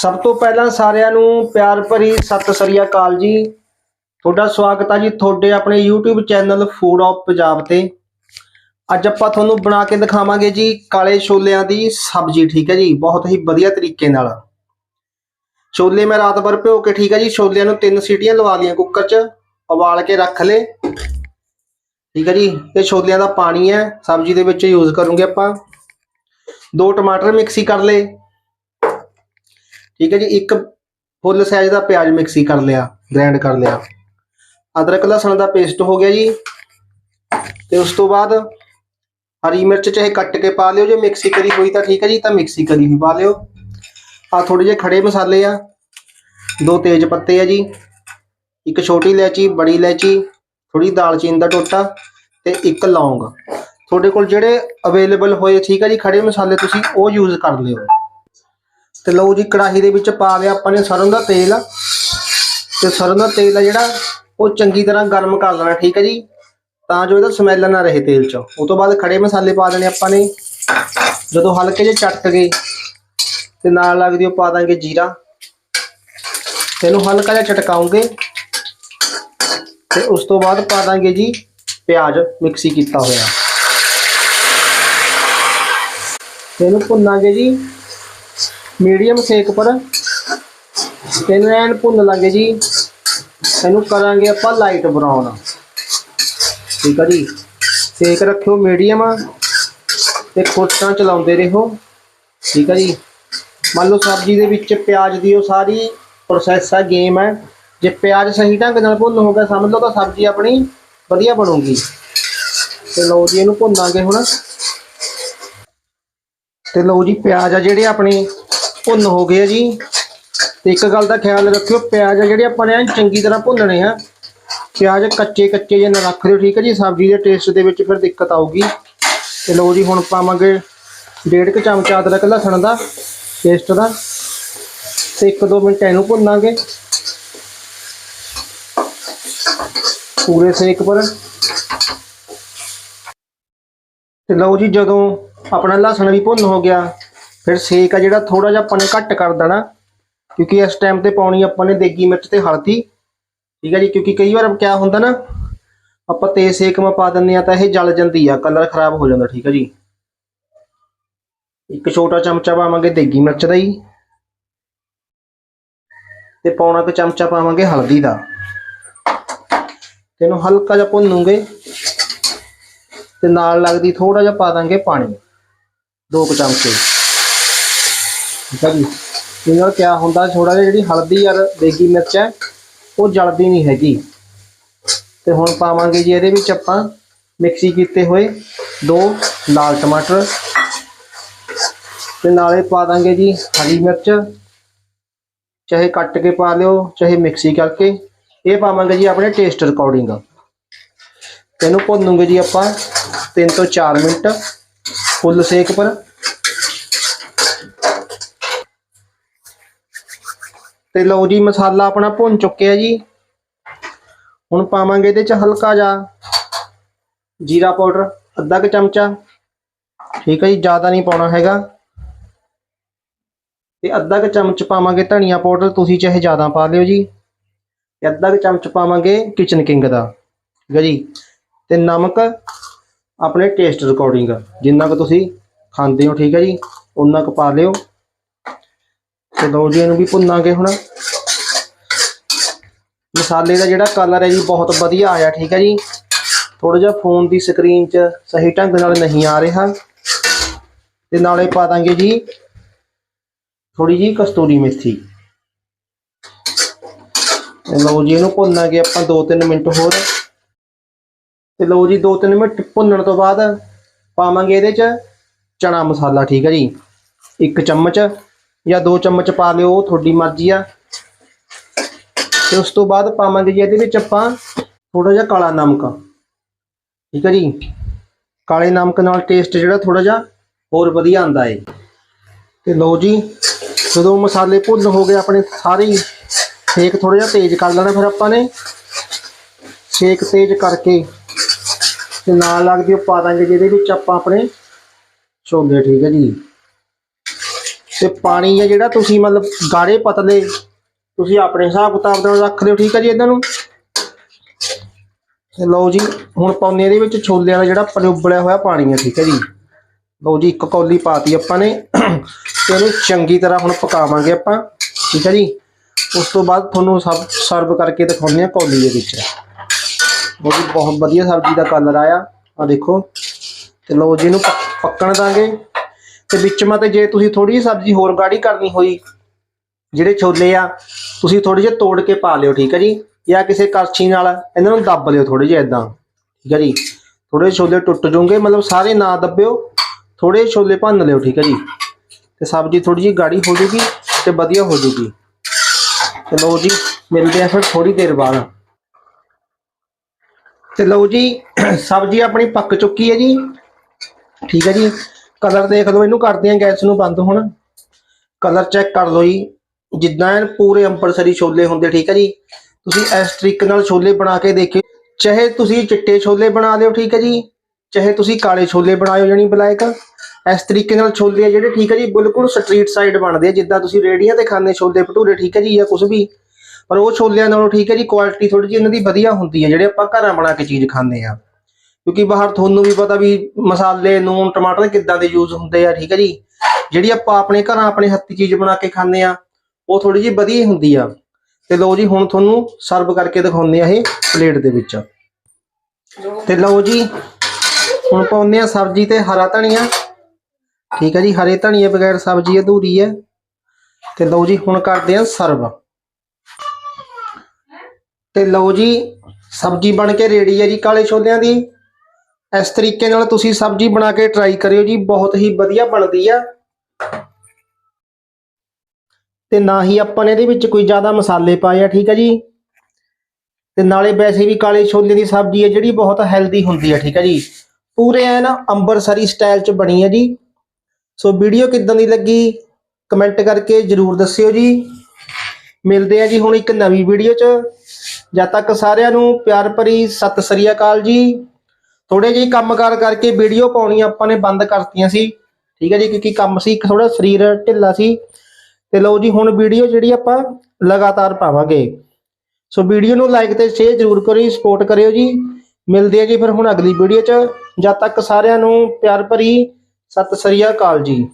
ਸਭ ਤੋਂ ਪਹਿਲਾਂ ਸਾਰਿਆਂ ਨੂੰ ਪਿਆਰ ਭਰੀ ਸਤਿ ਸ੍ਰੀ ਅਕਾਲ ਜੀ। ਤੁਹਾਡਾ ਸਵਾਗਤ ਹੈ ਜੀ ਤੁਹਾਡੇ ਆਪਣੇ YouTube channel food of Punjab ਤੇ। ਅੱਜ ਆਪਾਂ ਤੁਹਾਨੂੰ ਬਣਾ ਕੇ ਦਿਖਾਵਾਂਗੇ ਜੀ ਕਾਲੇ ਛੋਲਿਆਂ ਦੀ ਸਬਜ਼ੀ, ਠੀਕ ਹੈ ਜੀ? ਬਹੁਤ ਹੀ ਵਧੀਆ ਤਰੀਕੇ ਨਾਲ। ਛੋਲੇ ਮੈਂ ਰਾਤ ਭਰ ਭਿਓ ਕੇ, ਠੀਕ ਹੈ ਜੀ, ਛੋਲਿਆਂ ਨੂੰ ਤਿੰਨ ਸੀਟੀਆਂ ਲਵਾ ਲਈਆਂ ਕੁੱਕਰ 'ਚ, ਉਬਾਲ ਕੇ ਰੱਖ ਲਏ। ਠੀਕ ਹੈ ਜੀ ਇਹ ਛੋਲਿਆਂ ਦਾ ਪਾਣੀ ਹੈ, ਸਬਜ਼ੀ ਦੇ ਵਿੱਚ ਯੂਜ਼ ਕਰੂੰਗੇ ਆਪਾਂ। ਦੋ ਟਮਾਟਰ ਮਿਕਸੀ ਕਰ ਲਏ। ਠੀਕ ਹੈ ਜੀ, ਇੱਕ ਫੁੱਲ ਸਾਈਜ਼ ਦਾ ਪਿਆਜ਼ ਮਿਕਸੀ ਕਰ ਲਿਆ ਗ੍ਰਾਈਂਡ ਕਰ ਲਿਆ। ਅਦਰਕ, ਲਸਣ ਦਾ ਪੇਸਟ ਹੋ ਗਿਆ ਜੀ। ਤੇ ਉਸ ਤੋਂ ਬਾਅਦ ਹਰੀ ਮਿਰਚ ਚਾਹੇ ਕੱਟ ਕੇ ਪਾ ਲਿਓ, ਜੇ ਮਿਕਸੀ ਕਰੀ ਹੋਈ ਤਾਂ ਠੀਕ ਹੈ ਜੀ, ਤਾਂ ਮਿਕਸੀ ਕਰੀ ਵੀ ਪਾ ਲਿਓ। ਆ ਥੋੜੇ ਜਿਹੇ ਖੜੇ ਮਸਾਲੇ ਆ। ਦੋ ਤੇਜ ਪੱਤੇ ਆ ਜੀ। ਇੱਕ ਛੋਟੀ ਇਲਾਇਚੀ, ਬੜੀ ਇਲਾਇਚੀ ਥੋੜੀ ਦਾਲਚੀਨ ਦਾ ਟੋਟਾ ਤੇ ਇੱਕ ਲੌਂਗ। ਤੁਹਾਡੇ ਕੋਲ ਜਿਹੜੇ ਅਵੇਲੇਬਲ ਹੋਏ ਠੀਕ ਹੈ ਜੀ, ਖੜੇ ਮਸਾਲੇ ਤੁਸੀਂ ਉਹ ਯੂਜ਼ ਕਰ ਲਿਓ। ਤੇ ਲਓ ਜੀ, ਕੜਾਹੀ ਦੇ ਵਿੱਚ ਪਾ ਲਿਆ ਆਪਾਂ ਨੇ ਸਰੋਂ ਦਾ ਤੇਲ। ਤੇ ਸਰੋਂ ਦਾ ਤੇਲ ਆ ਜਿਹੜਾ, ਉਹ ਚੰਗੀ ਤਰ੍ਹਾਂ ਗਰਮ ਕਰ ਲੈਣਾ, ਠੀਕ ਹੈ ਜੀ? ਤਾਂ ਜੋ ਇਹਦਾ ਸਮੈਲ ਨਾ ਰਹੇ ਤੇਲ 'ਚ। ਉਸ ਤੋਂ ਬਾਅਦ ਖੜੇ ਮਸਾਲੇ ਪਾ ਦੇਣੇ ਆਪਾਂ ਨੇ। ਜਦੋਂ ਹਲਕੇ ਜਿਹੇ ਚਟਕ ਗਏ, ਤੇ ਨਾਲ ਲੱਗਦੀ ਉਹ ਪਾ ਦਾਂਗੇ ਜੀਰਾ। ਤੇ ਇਹਨੂੰ ਹਲਕਾ ਜਿਹਾ ਚਟਕਾਉਂਗੇ ਤੇ ਉਸ ਤੋਂ ਬਾਅਦ ਪਾ ਦਾਂਗੇ ਜੀ ਪਿਆਜ਼, ਮਿਕਸੀ ਕੀਤਾ ਹੋਇਆ। ਇਹਨੂੰ ਭੁੰਨਾਂਗੇ ਜੀ। ਮੀਡੀਅਮ ਸੇਕ ਪਰ ਇਹਨੂੰ ਐਨ ਭੁੰਨ ਲਾਂਗੇ ਜੀ। ਇਹਨੂੰ ਕਰਾਂਗੇ ਆਪਾਂ ਲਾਈਟ ਬਰਾਊਨ ਠੀਕ ਆ ਜੀ। ਸੇਕ ਰੱਖਿਓ ਮੀਡੀਅਮ ਤੇ ਖੋਟਾਂ ਚਲਾਉਂਦੇ ਰਹੋ। ਠੀਕ ਆ ਜੀ। ਮੰਨ ਲਓ ਸਬਜ਼ੀ ਦੇ ਵਿੱਚ ਪਿਆਜ਼ ਦੀ ਉਹ ਸਾਰੀ ਪ੍ਰੋਸੈਸ ਆ ਗੇਮ ਹੈ ਜੇ ਪਿਆਜ਼ ਸਹੀ ਢੰਗ ਨਾਲ ਭੁੰਨ ਹੋ ਗਿਆ, ਸਮਝ ਲਓ ਤਾਂ ਸਬਜ਼ੀ ਆਪਣੀ ਵਧੀਆ ਬਣੂਗੀ। ਤੇ ਲਓ ਜੀ, ਇਹਨੂੰ ਭੁੰਨਾਂਗੇ ਹੁਣ। ਤੇ ਲਓ ਜੀ, ਪਿਆਜ਼ ਆ ਜਿਹੜੇ ਆਪਣੇ ਭੁੰਨ ਹੋ ਗਏ ਜੀ। ਤੇ ਇੱਕ ਗੱਲ ਦਾ ਖਿਆਲ ਰੱਖਿਓ, ਪਿਆਜ਼ ਜਿਹੜੇ ਆਪਾਂ ਨੇ ਚੰਗੀ ਤਰ੍ਹਾਂ ਭੁੰਨਣੇ ਆ। ਪਿਆਜ਼ ਕੱਚੇ ਕੱਚੇ ਜਿਹੇ ਨਾ ਰੱਖ ਦਿਓ, ਠੀਕ ਹੈ ਜੀ। ਸਬਜ਼ੀ ਦੇ ਟੇਸਟ ਦੇ ਵਿੱਚ ਫਿਰ ਦਿੱਕਤ ਆਊਗੀ। ਤੇ ਲਓ ਜੀ, ਹੁਣ ਪਾਵਾਂਗੇ ਡੇਢ ਕੁ ਚਮਚ ਅਦਰਕ ਲਸਣ ਦਾ ਪੇਸਟ ਦਾ। ਤੇ ਇੱਕ ਦੋ ਮਿੰਟ ਇਹਨੂੰ ਭੁੰਨਾਂਗੇ। ਪੂਰੇ ਸੇਕ ਪਰ। ਤੇ ਲਓ ਜੀ, ਜਦੋਂ ਆਪਣਾ ਲਸਣ ਵੀ ਭੁੰਨ ਹੋ ਗਿਆ ਫਿਰ ਸੇਕ ਆ ਜਿਹੜਾ ਥੋੜਾ ਜਿਹਾ ਆਪਾਂ ਨੇ ਘੱਟ ਕਰ ਦੇਣਾ, ਕਿਉਂਕਿ ਇਸ ਟਾਈਮ ਤੇ ਪਾਉਣੀ ਆਪਾਂ ਨੇ ਦੇਗੀ ਮਿਰਚ ਤੇ ਹਲਦੀ, ਠੀਕ ਹੈ ਜੀ, ਕਿਉਂਕਿ ਕਈ ਵਾਰ ਕਿਆ ਹੁੰਦਾ ਨਾ, ਆਪਾਂ ਤੇਜ਼ ਸੇਕ ਮਾ ਪਾ ਦਿੰਦੇ ਆ ਤਾਂ ਇਹ ਜਲ ਜਾਂਦੀ ਆ, ਕਲਰ ਖਰਾਬ ਹੋ ਜਾਂਦਾ, ਠੀਕ ਹੈ ਜੀ। ਇੱਕ ਛੋਟਾ ਚਮਚਾ ਪਾਵਾਂਗੇ ਦੇਗੀ ਮਿਰਚ ਦਾ ਜੀ ਤੇ ਪੌਣਾ ਕੁ ਚਮਚਾ ਪਾਵਾਂਗੇ ਹਲਦੀ ਦਾ। ਤੈਨੂੰ ਹਲਕਾ ਜਿਹਾ ਭੁੰਨੂਗੇ, ਤੇ ਨਾਲ ਲੱਗਦੀ ਥੋੜਾ ਜਿਹਾ ਪਾ ਦਾਂਗੇ ਪਾਣੀ, ਦੋ ਕੁ ਚਮਚੇ। ਠੀਕ ਹੈ ਜੀ। ਇਹ ਨਾਲ ਕਿਆ ਹੁੰਦਾ ਥੋੜਾ ਜਿਹਾ ਜਿਹੜੀ ਹਲਦੀ ਔਰ ਦੇਗੀ ਮਿਰਚ ਹੈ, ਉਹ ਜਲਦੀ ਨਹੀਂ ਹੈਗੀ। ਤੇ ਹੁਣ ਪਾਵਾਂਗੇ ਜੀ ਇਹਦੇ ਵਿੱਚ ਆਪਾਂ ਮਿਕਸੀ ਕੀਤੇ ਹੋਏ ਦੋ ਲਾਲ ਟਮਾਟਰ। ਤੇ ਨਾਲੇ ਪਾ ਦਾਂਗੇ ਜੀ ਹਰੀ ਮਿਰਚ। ਚਾਹੇ ਕੱਟ ਕੇ ਪਾ ਲਿਓ, ਚਾਹੇ ਮਿਕਸੀ ਕਰਕੇ। ਇਹ ਪਾਵਾਂਗੇ ਜੀ ਆਪਣੇ ਟੇਸਟ ਅਕੋਰਡਿੰਗ ਇਹਨੂੰ ਭੁੰਨੂਗੇ ਜੀ ਆਪਾਂ 3 ਤੋਂ 4 ਮਿੰਟ ਫੁੱਲ ਸੇਕ ਪਰ। ਤੇ ਲਓ ਜੀ ਮਸਾਲਾ ਆਪਣਾ ਭੁੰਨ ਚੁੱਕਿਆ ਜੀ। ਹੁਣ ਪਾਵਾਂਗੇ ਇਹਦੇ ਚ ਹਲਕਾ ਜਿਹਾ ਜੀਰਾ ਪਾਊਡਰ, ਅੱਧਾ ਕੁ ਚਮਚਾ। ਠੀਕ ਹੈ ਜੀ, ਜ਼ਿਆਦਾ ਨਹੀਂ ਪਾਉਣਾ ਹੈਗਾ। ਤੇ ਅੱਧਾ ਕੁ ਚਮਚ ਪਾਵਾਂਗੇ ਧਨੀਆ ਪਾਊਡਰ, ਤੁਸੀਂ ਚਾਹੇ ਜ਼ਿਆਦਾ ਪਾ ਲਿਓ ਜੀ। ਤੇ ਅੱਧਾ ਕੁ ਚਮਚ ਪਾਵਾਂਗੇ ਕਿਚਨ ਕਿੰਗ ਦਾ। ਠੀਕ ਹੈ ਜੀ। ਤੇ ਨਮਕ ਆਪਣੇ ਟੇਸਟ ਅਕੋਰਡਿੰਗ ਜਿੰਨਾ ਕੁ ਤੁਸੀਂ ਖਾਂਦੇ ਹੋ, ਠੀਕ ਹੈ ਜੀ ਉਨਾ ਕੁ ਪਾ ਲਿਓ। ਤੇ ਲਓ ਜੀ, ਇਹਨੂੰ ਵੀ ਭੁੰਨਾਂਗੇ ਹੁਣ। ਮਸਾਲੇ ਦਾ ਜਿਹੜਾ ਕਲਰ ਹੈ ਜੀ, ਬਹੁਤ ਵਧੀਆ ਆਇਆ, ਠੀਕ ਹੈ ਜੀ। ਥੋੜਾ ਜਿਹਾ ਫੋਨ ਦੀ ਸਕਰੀਨ 'ਚ ਸਹੀ ਢੰਗ ਨਾਲ ਨਹੀਂ ਆ ਰਿਹਾ। ਤੇ ਨਾਲੇ ਪਾ ਦਾਂਗੇ ਜੀ ਥੋੜੀ ਜੀ ਕਸਤੂਰੀ ਮੇਥੀ। ਤੇ ਲਓ ਜੀ, ਇਹਨੂੰ ਭੁੰਨਾਂਗੇ ਆਪਾਂ 2-3 ਮਿੰਟ ਹੋਰ। ਤੇ ਲਓ ਜੀ 2-3 ਮਿੰਟ ਭੁੰਨਣ ਤੋਂ ਬਾਅਦ ਪਾਵਾਂਗੇ ਇਹਦੇ 'ਚ ਚਣਾ ਮਸਾਲਾ, ਠੀਕ ਹੈ ਜੀ। ਇੱਕ ਚਮਚ ਜਾਂ ਦੋ ਚਮਚ ਪਾ ਲਿਓ, ਉਹ ਤੁਹਾਡੀ ਮਰਜ਼ੀ ਆ। ਤੇ ਉਸ ਤੋਂ ਬਾਅਦ ਪਾਵਾਂਗੇ ਜੀ ਇਹਦੇ ਵਿੱਚ ਆਪਾਂ ਥੋੜਾ ਜਿਹਾ ਕਾਲਾ ਨਮਕ। ਠੀਕ ਹੈ ਜੀ? ਕਾਲੇ ਨਮਕ ਨਾਲ ਟੇਸਟ ਜਿਹੜਾ ਥੋੜਾ ਜਿਹਾ ਹੋਰ ਵਧੀਆ ਆਂਦਾ ਏ। ਤੇ ਲਓ ਜੀ, ਜਦੋਂ ਮਸਾਲੇ ਭੁੰਨ ਹੋ ਗਏ ਆਪਣੇ ਸਾਰੇ ਹੀ ਸੇਕ ਥੋੜਾ ਜਿਹਾ ਤੇਜ਼ ਕਰ ਲੈਣਾ ਫਿਰ ਆਪਾਂ ਨੇ। ਸੇਕ ਤੇਜ਼ ਕਰਕੇ ਤੇ ਨਾਲ ਲੱਗਦੀ ਉਹ ਪਾ ਦਾਂਗੇ ਜਿਹਦੇ ਵਿੱਚ ਆਪਾਂ ਆਪਣੇ ਛੋਲੇ, ਠੀਕ ਹੈ ਜੀ? ਤੇ ਪਾਣੀ ਹੈ ਜਿਹੜਾ ਤੁਸੀਂ ਮਤਲਬ ਗਾੜੇ ਪਤਲੇ ਤੁਸੀਂ ਆਪਣੇ ਹਿਸਾਬ ਕਿਤਾਬ ਨਾਲ ਰੱਖ ਲਿਓ, ਠੀਕ ਹੈ ਜੀ ਇਹਨਾਂ ਨੂੰ? ਲਓ ਜੀ, ਹੁਣ ਪਾਉਨੇ ਇਹਦੇ ਵਿੱਚ ਛੋਲਿਆਂ ਦਾ ਜਿਹੜਾ ਪਾਣੀ ਉਬਲਿਆ ਹੋਇਆ ਪਾਣੀ ਹੈ ਠੀਕ ਹੈ ਜੀ। ਲਓ ਜੀ, ਇੱਕ ਕੌਲੀ ਪਾਤੀ ਆਪਾਂ ਨੇ। ਤੇ ਇਹਨੂੰ ਚੰਗੀ ਤਰ੍ਹਾਂ ਹੁਣ ਪਕਾਵਾਂਗੇ ਆਪਾਂ, ਠੀਕ ਹੈ ਜੀ। ਉਸ ਤੋਂ ਬਾਅਦ ਤੁਹਾਨੂੰ ਸਭ ਸਰਵ ਕਰਕੇ ਦਿਖਾਉਂਦੇ ਆ ਕੌਲੀ ਦੇ ਵਿੱਚ। ਉਹ ਜੀ, ਬਹੁਤ ਵਧੀਆ ਸਬਜ਼ੀ ਦਾ ਕਲਰ ਆਇਆ। ਆ ਦੇਖੋ। ਤੇ ਲਓ ਜੀ, ਇਹਨੂੰ ਪੱਕ- ਪੱਕਣ ਦਾਂਗੇ। ਤੇ ਵਿੱਚ ਮਾ ਤੇ ਜੇ ਤੁਸੀਂ ਥੋੜੀ ਜਿਹੀ ਸਬਜ਼ੀ ਹੋਰ ਗਾੜੀ ਕਰਨੀ ਹੋਈ, ਜਿਹੜੇ ਛੋਲੇ ਆ, ਤੁਸੀਂ ਥੋੜੇ ਜਿਹੇ ਤੋੜ ਕੇ ਪਾ ਲਿਓ, ਠੀਕ ਹੈ ਜੀ? ਜਾਂ ਕਿਸੇ ਕੜਛੀ ਨਾਲ ਇਹਨਾਂ ਨੂੰ ਦੱਬ ਲਿਓ ਥੋੜੇ ਜਿਹੇ ਇਦਾਂ ਠੀਕ ਹੈ ਜੀ? ਥੋੜੇ ਛੋਲੇ ਟੁੱਟ ਜਾਣਗੇ ਮਤਲਬ ਸਾਰੇ ਨਾ ਦੱਬਿਓ ਥੋੜੇ ਛੋਲੇ ਭੰਨ ਲਿਓ, ਠੀਕ ਹੈ ਜੀ? ਤੇ ਸਬਜ਼ੀ ਥੋੜੀ ਜਿਹੀ ਗਾੜੀ ਹੋ ਜੂਗੀ ਤੇ ਵਧੀਆ ਹੋ ਜੂਗੀ। ਤੇ ਲਓ ਜੀ, ਮਿਲਦੇ ਆ ਫਿਰ ਥੋੜੀ ਦੇਰ ਬਾਅਦ। ਤੇ ਲਓ ਜੀ, ਸਬਜ਼ੀ ਆਪਣੀ ਪੱਕ ਚੁੱਕੀ ਹੈ ਜੀ, ਠੀਕ ਹੈ ਜੀ? ਕਲਰ ਦੇਖ ਲਓ, ਇਹਨੂੰ ਕਰਦੇ ਆ ਗੈਸ ਨੂੰ ਬੰਦ ਹੁਣ। ਕਲਰ ਚੈੱਕ ਕਰ ਲਓ ਜੀ। ਜਿੱਦਾਂ ਐਨ ਪੂਰੇ ਅੰਬਰਸਰੀ ਛੋਲੇ ਹੁੰਦੇ, ਠੀਕ ਹੈ ਜੀ? ਤੁਸੀਂ ਇਸ ਤਰੀਕੇ ਨਾਲ ਛੋਲੇ ਬਣਾ ਕੇ ਦੇਖਿਓ। ਚਾਹੇ ਤੁਸੀਂ ਚਿੱਟੇ ਛੋਲੇ ਬਣਾ ਲਿਓ, ਠੀਕ ਹੈ ਜੀ? ਚਾਹੇ ਤੁਸੀਂ ਕਾਲੇ ਛੋਲੇ ਬਣਾਇਓ ਜਾਨੀ ਬਲੈਕ। ਇਸ ਤਰੀਕੇ ਨਾਲ ਛੋਲੇ ਆ ਜਿਹੜੇ, ਠੀਕ ਹੈ ਜੀ? ਬਿਲਕੁਲ ਸਟਰੀਟ ਸਾਈਡ ਬਣਦੇ ਆ। ਜਿੱਦਾਂ ਤੁਸੀਂ ਰੇੜੀਆਂ ਤੇ ਖਾਣੇ ਛੋਲੇ ਭਟੂਰੇ, ਠੀਕ ਹੈ ਜੀ, ਜਾਂ ਕੁਝ ਵੀ। ਪਰ ਉਹ ਛੋਲਿਆਂ ਨਾਲੋਂ, ਠੀਕ ਹੈ ਜੀ ਕੁਆਲਿਟੀ ਥੋੜੀ ਜਿਹੀ ਇਹਨਾਂ ਦੀ ਵਧੀਆ ਹੁੰਦੀ ਹੈ ਜਿਹੜੇ ਆਪਾਂ ਘਰਾਂ ਬਣਾ ਕੇ ਚੀਜ਼ ਖਾਂਦੇ ਆ। ਕਿਉਂਕਿ ਬਾਹਰ ਤੁਹਾਨੂੰ ਵੀ ਪਤਾ ਵੀ ਮਸਾਲੇ, ਨੂਨ, ਟਮਾਟਰ ਕਿੱਦਾਂ ਦੇ ਯੂਜ਼ ਹੁੰਦੇ ਆ, ਠੀਕ ਹੈ ਜੀ? ਜਿਹੜੀ ਆਪਾਂ ਆਪਣੇ ਘਰਾਂ ਆਪਣੇ ਹੱਥੀ ਚੀਜ਼ ਬਣਾ ਕੇ ਖਾਂਦੇ ਆ, ਉਹ ਥੋੜੀ ਜਿਹੀ ਵਧੀਆ ਹੁੰਦੀ ਆ। ਤੇ ਲਓ ਜੀ, ਹੁਣ ਤੁਹਾਨੂੰ ਸਰਵ ਕਰਕੇ ਦਿਖਾਉਂਦੇ ਆ ਇਹ ਪਲੇਟ ਦੇ ਵਿੱਚ। ਤੇ ਲਓ ਜੀ, ਹੁਣ ਪਾਉਂਦੇ ਆ ਸਬਜ਼ੀ ਤੇ ਹਰਾ ਧਨੀਆ। ਠੀਕ ਹੈ ਜੀ, ਹਰੇ ਧਨੀਏ ਬਗੈਰ ਸਬਜ਼ੀ ਅਧੂਰੀ ਹੈ। ਤੇ ਲਓ ਜੀ, ਹੁਣ ਕਰਦੇ ਆ ਸਰਵ ਤੇ ਲਓ ਜੀ, ਸਬਜ਼ੀ ਬਣ ਕੇ ਰੈਡੀ ਹੈ ਜੀ ਕਾਲੇ ਛੋਲਿਆਂ ਦੀ। ਇਸ ਤਰੀਕੇ ਨਾਲ ਤੁਸੀਂ ਸਬਜ਼ੀ ਬਣਾ ਕੇ ਟਰਾਈ ਕਰਿਓ ਜੀ, ਬਹੁਤ ਹੀ ਵਧੀਆ ਬਣਦੀ ਆ। ਤੇ ਨਾ ਹੀ ਆਪਾਂ ਨੇ ਇਹਦੇ ਵਿੱਚ ਕੋਈ ਜ਼ਿਆਦਾ ਮਸਾਲੇ ਪਾਏ ਆ, ਠੀਕ ਹੈ ਜੀ। ਤੇ ਨਾਲੇ ਵੈਸੇ ਵੀ ਕਾਲੇ ਛੋਲੇ ਦੀ ਸਬਜ਼ੀ ਹੈ ਜਿਹੜੀ ਬਹੁਤ ਹੈਲਦੀ ਹੁੰਦੀ ਹੈ ਠੀਕ ਹੈ ਜੀ। ਪੂਰੇ ਐਨ ਅੰਬਰਸਰੀ ਸਟਾਈਲ ਚ ਬਣੀ ਹੈ ਜੀ। ਸੋ ਵੀਡੀਓ ਕਿੱਦਾਂ ਦੀ ਲੱਗੀ ਕਮੈਂਟ ਕਰਕੇ ਜਰੂਰ ਦੱਸਿਓ ਜੀ। ਮਿਲਦੇ ਆ ਜੀ ਹੁਣ ਇੱਕ ਨਵੀਂ ਵੀਡੀਓ ਚ। ਜਦ ਤੱਕ ਸਾਰਿਆਂ ਨੂੰ ਪਿਆਰ ਭਰੀ ਸਤਿ ਸ੍ਰੀ ਅਕਾਲ ਜੀ। ਥੋੜੇ ਜਿਹੇ ਕੰਮਕਾਰ ਕਰਕੇ ਵੀਡੀਓ ਪਾਉਣੀ ਆਪਾਂ ਨੇ ਬੰਦ ਕਰਤੀਆਂ ਸੀ। ਠੀਕ ਹੈ ਜੀ, ਕਿਉਂਕਿ ਕੰਮ ਸੀ, ਇੱਕ ਥੋੜਾ ਸਰੀਰ ਢਿੱਲਾ ਸੀ। ਤੇ ਲਓ ਜੀ, ਹੁਣ ਵੀਡੀਓ ਜਿਹੜੀ ਆਪਾਂ ਲਗਾਤਾਰ ਪਾਵਾਂਗੇ। ਸੋ ਵੀਡੀਓ ਨੂੰ ਲਾਈਕ ਤੇ ਸ਼ੇਅਰ ਜ਼ਰੂਰ ਕਰਿਓ ਸਪੋਰਟ ਕਰਿਓ ਜੀ। ਮਿਲਦੇ ਆ ਜੀ ਫਿਰ ਹੁਣ ਅਗਲੀ ਵੀਡੀਓ 'ਚ। ਜਦ ਤੱਕ ਸਾਰਿਆਂ ਨੂੰ ਪਿਆਰ ਭਰੀ ਸਤਿ ਸ੍ਰੀ ਅਕਾਲ ਜੀ।